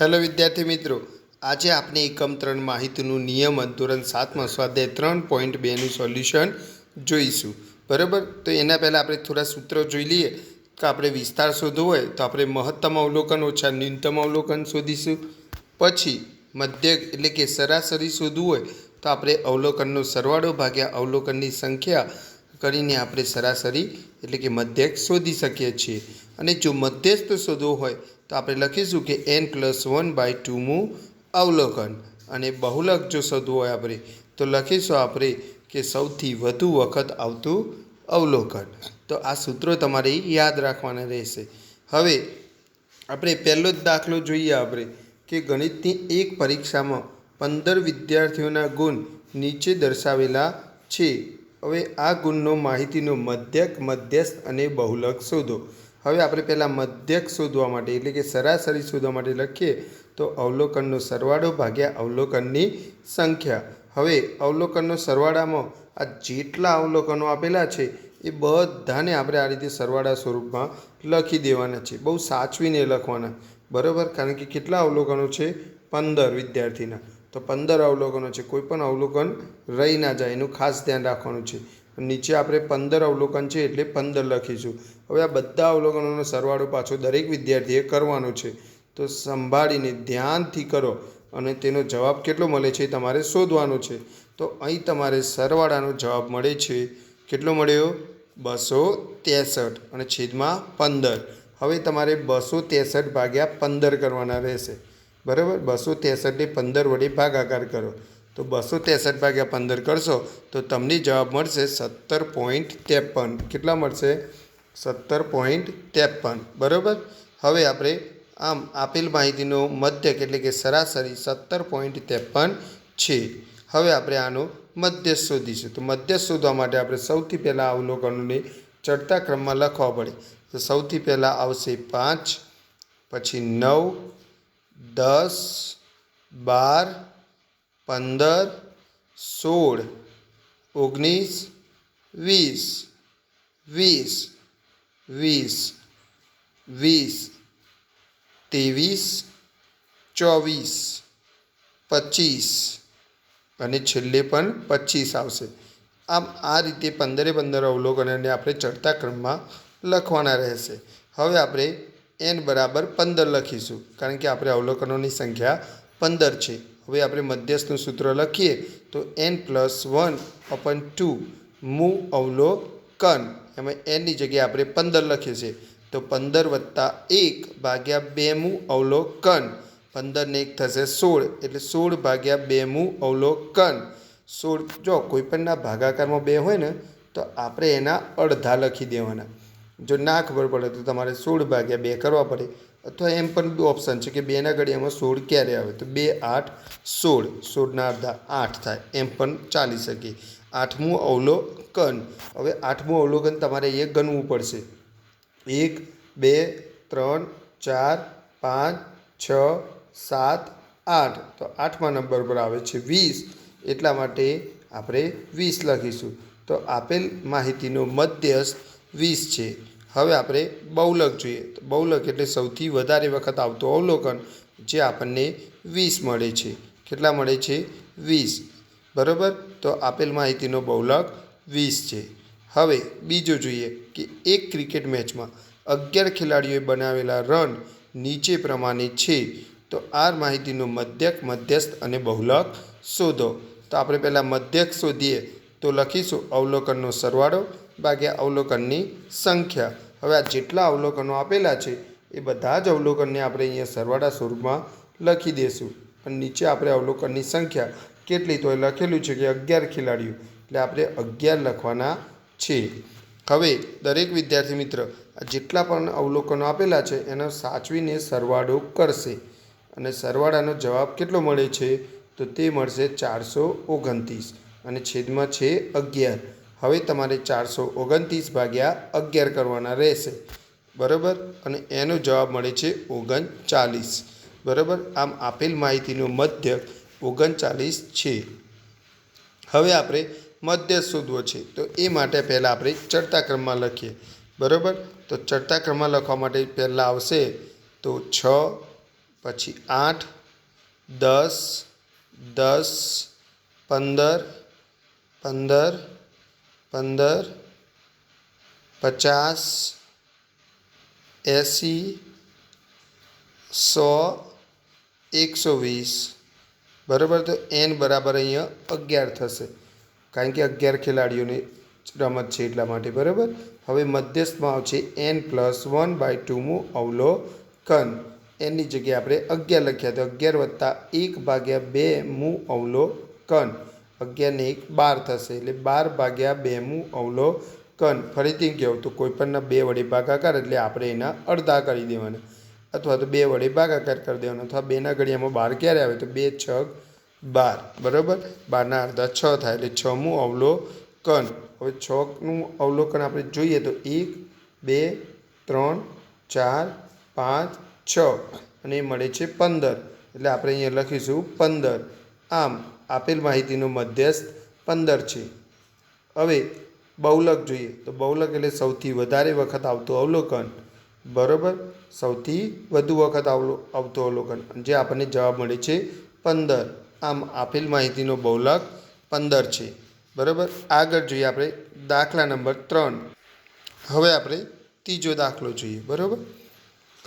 Hello વિદ્યાર્થી મિત્રો, આજે આપણે એકમ ત્રણ માહિતીનું નિયમન ધોરણ સાતમાં સ્વાધ્યાય ત્રણ પોઈન્ટ બેનું સોલ્યુશન જોઈશું. બરાબર? તો એના પહેલાં આપણે થોડા સૂત્રો જોઈ લઈએ. કે આપણે વિસ્તાર શોધવો હોય તો આપણે મહત્તમ અવલોકન ઓછા ન્યૂનતમ અવલોકન શોધીશું. પછી મધ્ય એટલે કે સરાસરી શોધવું હોય તો આપણે અવલોકનનો સરવાળો ભાગ્યા અવલોકનની સંખ્યા કરીને આપણે સરાસરી એટલે કે મધ્યક શોધી શકીએ છીએ. અને જો મધ્યસ્થ શોધવો હોય, તો આપણે લખીશું કે એન પ્લસ વન બાય ટુમું અવલોકન. અને બહુલક જો શોધવું હોય આપણે, તો લખીશું આપણે કે સૌથી વધુ વખત આવતું અવલોકન. તો આ સૂત્રો તમારે યાદ રાખવાના રહેશે. હવે આપણે પહેલો જ દાખલો જોઈએ આપણે, કે ગણિતની એક પરીક્ષામાં પંદર વિદ્યાર્થીઓના ગુણ નીચે દર્શાવેલા છે. હવે આ ગુણનો માહિતીનો મધ્યક, મધ્યસ્થ અને બહુલક શોધો. હવે આપણે પહેલાં મધ્યક શોધવા માટે, એટલે કે સરાસરી શોધવા માટે લખીએ, તો અવલોકનનો સરવાળો ભાગ્યા અવલોકનની સંખ્યા. હવે અવલોકનનો સરવાળામાં આ જેટલા અવલોકનો આપેલા છે, એ બધાને આપણે આ રીતે સરવાળા સ્વરૂપમાં લખી દેવાના છે. બહુ સાચવીને લખવાના. બરાબર? કારણ કે કેટલા અવલોકનો છે? પંદર વિદ્યાર્થીના. તો પંદર અવલોકનો છે. કોઈ પણ અવલોકન રહી ના જાય, એનું ખાસ ધ્યાન રાખવાનું છે. નીચે આપણે પંદર અવલોકન છે એટલે પંદર લખીશું. હવે આ બધા અવલોકનોનો સરવાળો પાછો દરેક વિદ્યાર્થીએ કરવાનો છે. તો સંભાળીને ધ્યાનથી કરો અને તેનો જવાબ કેટલો મળે છે તમારે શોધવાનો છે. તો અહીં તમારે સરવાળાનો જવાબ મળે છે. કેટલો મળ્યો? બસો ત્રેસઠ અને છેદમાં પંદર. હવે તમારે બસો ત્રેસઠ ભાગ્યા પંદર કરવાના રહેશે. બરાબર? બસો ત્રેસઠને પંદર વડે ભાગાકાર કરો. તો બસો ત્રેસઠ ભાગ્યા પંદર કરશો, તો તમને જવાબ મળશે સત્તર પોઈન્ટ ત્રેપન. કેટલા મળશે? સત્તર પોઈન્ટ ત્રેપન. બરાબર? હવે આપણે આમ આપેલ માહિતીનો મધ્યક એટલે કે સરાસરી સત્તર પોઈન્ટ ત્રેપન છે. હવે આપણે આનો મધ્ય શોધીશું. તો મધ્ય શોધવા માટે આપણે સૌથી પહેલાં અવલોકનોને ચડતા ક્રમમાં લખવા પડે. તો સૌથી પહેલાં આવશે પાંચ, પછી નવ દસ, બાર, પંદર, સોળ, ઓગણીસ, વીસ વીસ વીસ વીસ, ત્રેવીસ, ચોવીસ, પચીસ અને છેલ્લે પણ પચીસ આવશે. આમ આ રીતે પંદરે પંદર અવલોકનોને આપણે ચડતા ક્રમમાં લખવાના રહેશે. હવે આપણે એન બરાબર પંદર લખીશું. કારણ કે આપણે અવલોકનોની સંખ્યા પંદર છે. હવે આપણે મધ્યસ્થનું સૂત્ર લખીએ તો N plus one upon two મુ અવલોકન. એમાં એનની જગ્યાએ આપણે પંદર લખીએ છીએ. તો પંદર વત્તા એક ભાગ્યા બે મુ અવલોકન. પંદરને એક થશે સોળ. એટલે સોળ ભાગ્યા બે મુ અવલોકન. સોળ જો કોઈપણના ભાગાકારમાં બે હોય ને, તો આપણે એના અડધા લખી દેવાના. જો ના ખબર પડે તો તમારે સોળ ભાગ્યા બે કરવા પડે. અથવા એમ પણ ઓપ્શન છે કે બેના ઘડિયામાં સોળ ક્યારે આવે? તો બે, આઠ, સોળ. સોળના અડધા આઠ થાય. એમ પણ ચાલી શકે. આઠમું અવલોકન. હવે આઠમું અવલોકન તમારે એ ગણવું પડશે. એક, બે, ત્રણ, ચાર, પાંચ, છ, સાત, આઠ. તો આઠમા નંબર પર આવે છે વીસ. એટલા માટે આપણે વીસ લખીશું. તો આપેલ માહિતીનો મધ્યસ્થ વીસ છે. હવે આપણે બહુલક જોઈએ. તો બહુલક એટલે સૌથી વધારે વખત આવતું અવલોકન જે આપણને વીસ મળે છે. કેટલા મળે છે? વીસ. બરાબર? તો આપેલ માહિતીનો બહુલક વીસ છે. હવે બીજો જોઈએ કે એક ક્રિકેટ મેચમાં અગિયાર ખેલાડીઓએ બનાવેલા રન નીચે પ્રમાણે છે. તો આ માહિતીનો મધ્યક, મધ્યસ્થ અને બહુલક શોધો. તો આપણે પહેલાં મધ્યક શોધીએ. તો લખીશું અવલોકનનો સરવાળો ભાગ્યા અવલોકનની સંખ્યા. હવે આ જેટલા અવલોકનો આપેલા છે, એ બધા જ અવલોકનને આપણે અહીંયા સરવાળા સ્વરૂપમાં લખી દઈશું અને નીચે આપણે અવલોકનની સંખ્યા કેટલી તો એ લખેલું છે કે અગિયાર ખેલાડીઓ. એટલે આપણે અગિયાર લખવાના છે. હવે દરેક વિદ્યાર્થી મિત્ર, આ જેટલા પણ અવલોકનો આપેલા છે, એનો સાચવીને સરવાળો કરશે. અને સરવાળાનો જવાબ કેટલો મળે છે? તો તે મળશે ચારસો ઓગણત્રીસ. અને છેદમાં છે અગિયાર. હવે તમારે ચારસો ઓગણત્રીસ ભાગ્યા અગિયાર કરવાના રહેશે. બરાબર? અને એનો જવાબ મળે છે ઓગણચાલીસ. બરાબર? આમ આપેલ માહિતીનો મધ્ય ઓગણચાલીસ છે. હવે આપણે મધ્ય શોધવો છે. તો એ માટે પહેલાં આપણે ચડતા ક્રમમાં લખીએ. બરાબર? તો ચડતા ક્રમમાં લખવા માટે પહેલાં આવશે તો છ, પછી આઠ, દસ દસ, પંદર પંદર પંદર, પચાસ, એંસી, સો, એકસો વીસ. બરાબર? તો એન બરાબર અહીંયા અગિયાર થશે. કારણ કે અગિયાર ખેલાડીઓની રમત છે એટલા માટે. બરાબર? હવે મધ્યસ્થમાં આવશે એન પ્લસ વન બાય ટુમું અવલોકન. એની જગ્યાએ આપણે અગિયાર લખ્યા તો અગિયાર વત્તા એક ભાગ્યા બે મું અવલોકન. અગિયાર ને એક બાર થશે એટલે બાર ભાગ્યા બેમું અવલોકન ફરીથી કહેવું તો કોઈપણના બે વડે ભાગાકાર એટલે આપણે એના અડધા કરી દેવાના. અથવા તો બે વડે ભાગાકાર કરી દેવાનો. અથવા બેના ઘડિયામાં બાર ક્યારે આવે તો બે છ બાર. બરાબર? બારના અડધા છ થાય એટલે છમું અવલોકન હવે છનું અવલોકન આપણે જોઈએ તો એક, બે, ત્રણ, ચાર, પાંચ, છ. અને એ મળે છે પંદર. એટલે આપણે અહીંયા લખીશું પંદર. આમ આપેલ માહિતીનો મધ્યસ્થ પંદર છે. હવે બહુલક જોઈએ. તો બહુલક એટલે સૌથી વધારે વખત આવતું અવલોકન. બરાબર? સૌથી વધુ વખત આવલો, આવતું અવલોકન. જે આપણને જવાબ મળે છે પંદર. આમ આપેલ માહિતીનો બહુલક પંદર છે. બરાબર? આગળ જોઈએ આપણે દાખલા નંબર ત્રણ. હવે આપણે ત્રીજો દાખલો જોઈએ. બરાબર?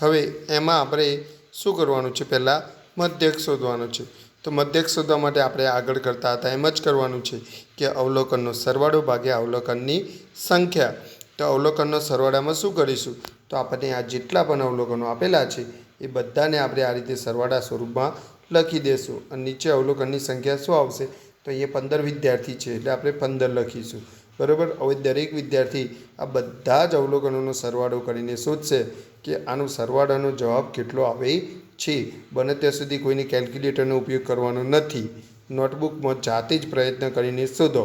હવે એમાં આપણે શું કરવાનું છે? પહેલાં મધ્યક શોધવાનો છે. તો મધ્યક શોધવા માટે આપણે આગળ કરતા હતા. એમ જ કરવાનું છે કે અવલોકનનો સરવાળો ભાગ્યા અવલોકનની સંખ્યા. તો અવલોકનનો સરવાળામાં શું કરીશું? તો આપણને આ જેટલા પણ અવલોકનો આપેલા છે, એ બધાને આપણે આ રીતે સરવાળા સ્વરૂપમાં લખી દેશું. અને નીચે અવલોકનની સંખ્યા શું આવશે? તો અહીંયા પંદર વિદ્યાર્થી છે, એટલે આપણે પંદર લખીશું. બરાબર? હવે દરેક વિદ્યાર્થી આ બધા જ અવલોકનોનો સરવાળો કરીને શોધશે કે આનો સરવાળાનો જવાબ કેટલો આવે છે. બને ત્યાં સુધી કોઈને કેલ્ક્યુલેટરનો ઉપયોગ કરવાનો નથી. નોટબુકમાં જાતે જ પ્રયત્ન કરીને શોધો,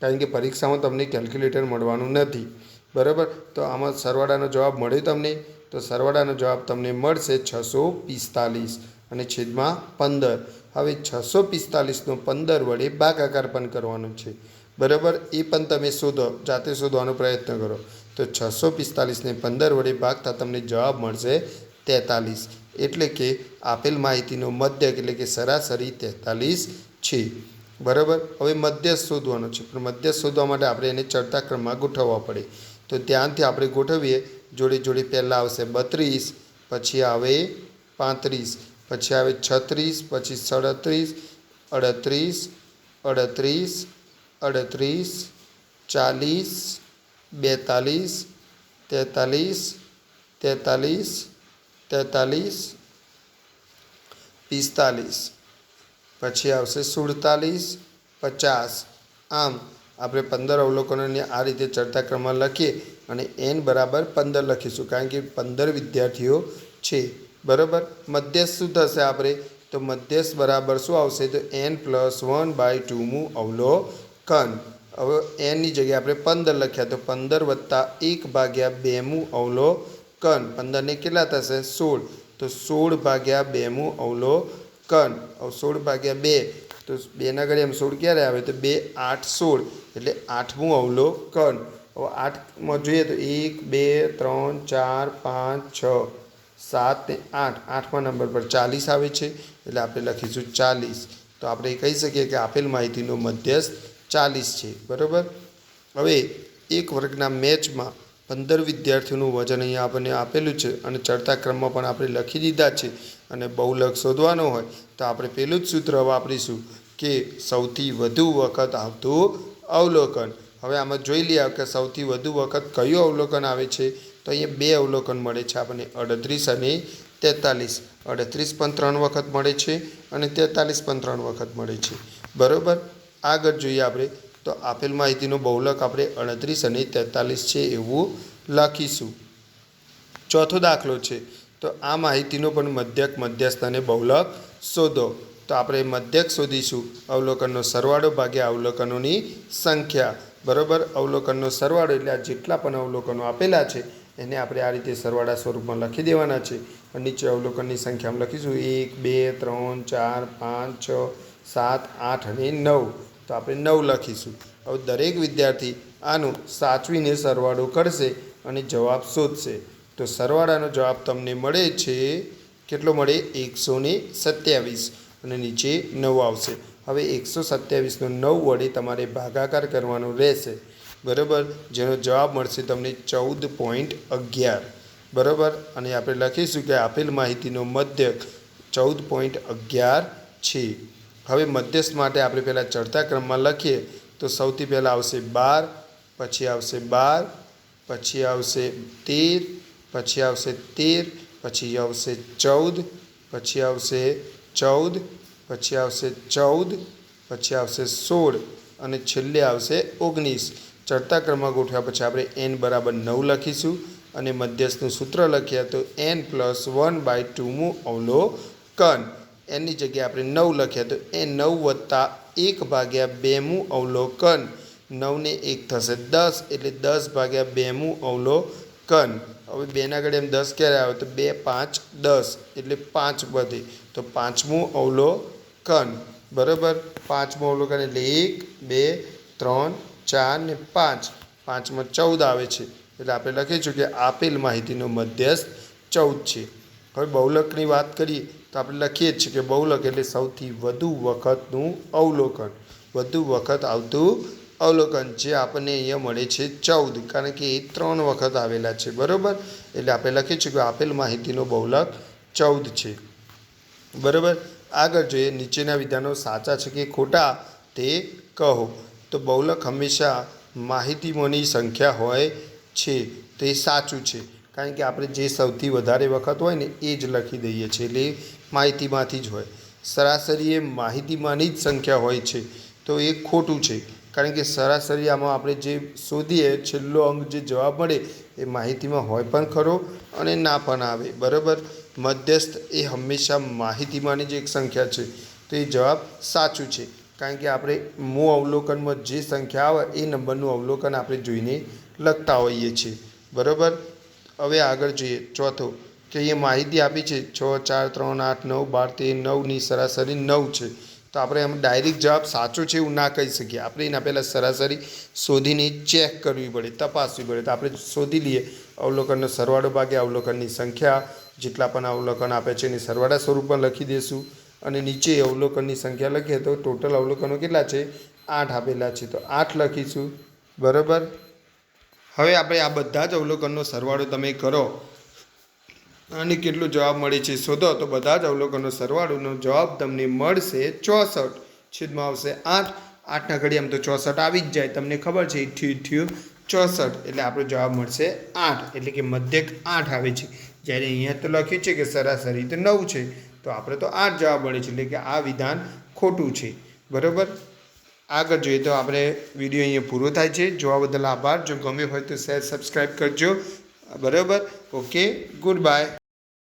કારણ કે પરીક્ષામાં તમને કેલ્ક્યુલેટર મળવાનું નથી. બરાબર? તો આમાં સરવાળાનો જવાબ મળ્યો તમને? તો સરવાળાનો જવાબ તમને મળશે છસો પિસ્તાલીસ અને છેદમાં પંદર. હવે છસો પિસ્તાલીસનો પંદર વડે ભાગાકાર પણ કરવાનો છે. બરાબર? એ પણ તમે શોધો, જાતે શોધવાનો પ્રયત્ન કરો. તો છસો પિસ્તાલીસને પંદર વડે ભાગતા તમને જવાબ મળશે તેતાલીસ. એટલે કે આપેલ માહિતીનો મધ્યક એટલે કે સરાસરી તેતાલીસ છે. બરાબર? હવે મધ્યસ્થ શોધવાનો છે. પણ મધ્યસ્થ શોધવા માટે આપણે એને ચડતા ક્રમમાં ગોઠવવા પડે. તો ધ્યાનથી આપણે ગોઠવીએ. જોડે જોડે પહેલાં આવશે બત્રીસ, પછી આવે પાંત્રીસ, પછી આવે છત્રીસ, પછી સડત્રીસ, અડત્રીસ અડત્રીસ અડત્રીસ, ચાલીસ, બેતાલીસ, તેતાલીસ તેતાલીસ તેતાલીસ, પિસ્તાલીસ, પછી આવશે સુડતાલીસ, પચાસ. આમ આપણે પંદર અવલોકનોને આ રીતે ચડતા ક્રમમાં લખીએ અને એન બરાબર પંદર લખીશું, કારણ કે પંદર વિદ્યાર્થીઓ છે. બરાબર? મધ્યસ્થ શું થશે આપણે? તો મધ્યસ્થ બરાબર શું આવશે? તો એન પ્લસ વન બાય ટુમું અવલોકન. હવે એનની જગ્યાએ આપણે પંદર લખ્યા, તો પંદર વત્તા એક ભાગ્યા બેમું અવલોકન. પંદરને કેટલા થશે? સોળ. તો સોળ ભાગ્યા બેમું અવલોકન હવે સોળ ભાગ્યા બે. તો બેના ઘડી એમ સોળ ક્યારે આવે? તો બે આઠ સોળ. એટલે આઠમું અવલોકન હવે આઠમાં જોઈએ તો એક, બે, ત્રણ, ચાર, પાંચ, છ, સાત ને આઠ. આઠમા નંબર પર ચાલીસ આવે છે. એટલે આપણે લખીશું ચાલીસ. તો આપણે કહી શકીએ કે આપેલ માહિતીનો મધ્યસ્થ ચાલીસ છે. બરાબર? હવે એક વર્ગના મેચમાં પંદર વિદ્યાર્થીઓનું વજન અહીંયા આપણને આપેલું છે અને ચડતા ક્રમમાં પણ આપણે લખી દીધા છે અને બહુલક શોધવાનો હોય તો આપણે પેલું જ સૂત્ર વાપરીશું કે સૌથી વધુ વખત આવતું અવલોકન. હવે આમાં જોઈ લઈએ કે સૌથી વધુ વખત કયું અવલોકન આવે છે? તો અહીંયા બે અવલોકન મળે છે. આપણને અડત્રીસ અને તેતાલીસ. અડત્રીસ પણ ત્રણ વખત મળે છે અને તેતાલીસ પણ ત્રણ વખત મળે છે. બરાબર? આગળ જોઈએ આપણે તો આપેલ માહિતીનો બહુલક આપણે અડત્રીસ અને તેતાલીસ છે એવું લખીશું. ચોથો દાખલો છે. તો આ માહિતીનો પણ મધ્યક મધ્યસ્થ અને બહુલક શોધો. તો આપણે મધ્યક શોધીશું અવલોકનનો સરવાળો ભાગ્યા અવલોકનોની સંખ્યા. બરાબર? અવલોકનનો સરવાળો એટલે આ જેટલા પણ અવલોકનો આપેલા છે, એને આપણે આ રીતે સરવાળા સ્વરૂપમાં લખી દેવાના છે. અને નીચે અવલોકનની સંખ્યામાં લખીશું એક, બે, ત્રણ, ચાર, પાંચ, છ, સાત, આઠ અને નવ. તો આપણે નવ લખીશું. હવે દરેક વિદ્યાર્થી આનું સાચવીને સરવાળો કરશે અને જવાબ શોધશે. તો સરવાળાનો જવાબ તમને મળે છે, કેટલો મળે? એકસો સત્યાવીસ. અને નીચે નવ આવશે. હવે એકસો સત્યાવીસનો નવ વડે તમારે ભાગાકાર કરવાનો રહેશે. બરાબર? જેનો જવાબ મળશે તમને ચૌદ પોઈન્ટ અગિયાર. બરાબર? અને આપણે લખીશું કે આપેલ માહિતીનો મધ્યક ચૌદ પોઈન્ટ અગિયાર છે. હવે મધ્યસ્થ માટે આપણે પહેલાં ચડતા ક્રમમાં લખીએ તો સૌથી પહેલાં આવશે બાર, પછી આવશે બાર, પછી આવશે તેર, પછી આવશે તેર, પછી આવશે ચૌદ, પછી આવશે ચૌદ, પછી આવશે ચૌદ, પછી આવશે સોળ અને છેલ્લે આવશે ઓગણીસ. ચડતા ક્રમમાં ગોઠવ્યા પછી આપણે એન બરાબર નવ લખીશું અને મધ્યસ્થનું સૂત્ર લખ્યા તો એન પ્લસ વન બાય ટુમું અવલોકન. એની જગ્યાએ આપણે નવ લખ્યા, તો એ નવ વત્તા એક ભાગ્યા બેમું અવલોકન. નવને એક થશે દસ, એટલે દસ ભાગ્યા બેમું અવલોકન. હવે બેના ઘડે એમ દસ ક્યારે આવે? તો બે પાંચ દસ, એટલે પાંચ વધે. તો પાંચમું અવલોકન. બરાબર? પાંચમું અવલોકન એટલે એક, બે, ત્રણ, ચાર ને પાંચ. પાંચમાં ચૌદ આવે છે. એટલે આપણે લખીશું કે આપેલ માહિતીનો મધ્યસ્થ ચૌદ છે. હવે બહુલકની વાત કરીએ તો આપણે લખીએ જ છીએ કે બહુલક એટલે સૌથી વધુ વખતનું અવલોકન. વધુ વખત આવતું અવલોકન જે આપણને અહીંયા મળે છે ચૌદ. કારણ કે એ ત્રણ વખત આવેલા છે, બરાબર? એટલે આપણે લખીએ છીએ કે આપેલ માહિતીનો બહુલક ચૌદ છે. બરાબર? આગળ જોઈએ, નીચેના વિધાનો સાચા છે કે ખોટા તે કહો. તો બહુલક હંમેશા માહિતીમાંની સંખ્યા હોય છે, તે સાચું છે. કારણ કે આપણે જે સૌથી વધારે વખત હોય ને એ જ લખી દઈએ છીએ. એટલે માહિતીમાંથી જ હોય. સરાસરી એ માહિતીમાંની જ સંખ્યા હોય છે. તો એ ખોટું છે. કારણ કે સરાસરી આમાં આપણે જે શોધીએ, છેલ્લો અંક જે જવાબ મળે, એ માહિતીમાં હોય પણ ખરો અને ના પણ આવે. બરાબર? મધ્યસ્થ એ હંમેશા માહિતીમાંની જ એક સંખ્યા છે. તો એ જવાબ સાચું છે. કારણ કે આપણે મૂળ અવલોકનમાં જે સંખ્યા આવે, એ નંબરનું અવલોકન આપણે જોઈને લખતા હોઈએ છીએ. બરાબર? હવે આગળ જોઈએ. ચોથો, કે અહીંયા માહિતી આપી છે, છ, ચાર, ત્રણ, આઠ, નવ, બાર, તેર, નવની સરાસરી નવ છે. તો આપણે એમ ડાયરેક્ટ જવાબ સાચો છે એવું ના કહી શકીએ. આપણે એના પહેલાં સરાસરી શોધીને ચેક કરવી પડે, તપાસવી પડે. તો આપણે શોધી લઈએ અવલોકનનો સરવાળો ભાગે અવલોકનની સંખ્યા, જેટલા પણ અવલોકન આપે છે એની સરવાળા સ્વરૂપમાં લખી દઈશું અને નીચે અવલોકનની સંખ્યા લખીએ તો ટોટલ અવલોકનો કેટલા છે? આઠ આપેલા છે. તો આઠ લખીશું. બરાબર? હવે આપણે આ બધા જ અવલોકનનો સરવાળો તમે કરો. અને કેટલો જવાબ મળે છે શોધો, તો બધા જ અવલોકનનો સરવાળોનો જવાબ તમને મળશે ચોસઠ. છેદમાં આવશે આઠ. આઠના ઘડી આમ તો ચોસઠ આવી જ જાય. તમને ખબર છે ઇઠ્યું ઇઠ્યું ચોસઠ. એટલે આપણો જવાબ મળશે આઠ. એટલે કે મધ્યક આઠ આવે છે. જ્યારે અહીંયા તો લખ્યું છે કે સરાસરી તો નવ છે. તો આપણે તો આઠ જવાબ મળે છે. એટલે કે આ વિધાન ખોટું છે. બરાબર? આગળ જોઈએ તો આપણે વીડિયો અહીંયા પૂરો થાય છે. જોવા બદલ આભાર. જો ગમે હોય તો શેર સબસ્ક્રાઈબ કરજો. બરાબર? Okay good bye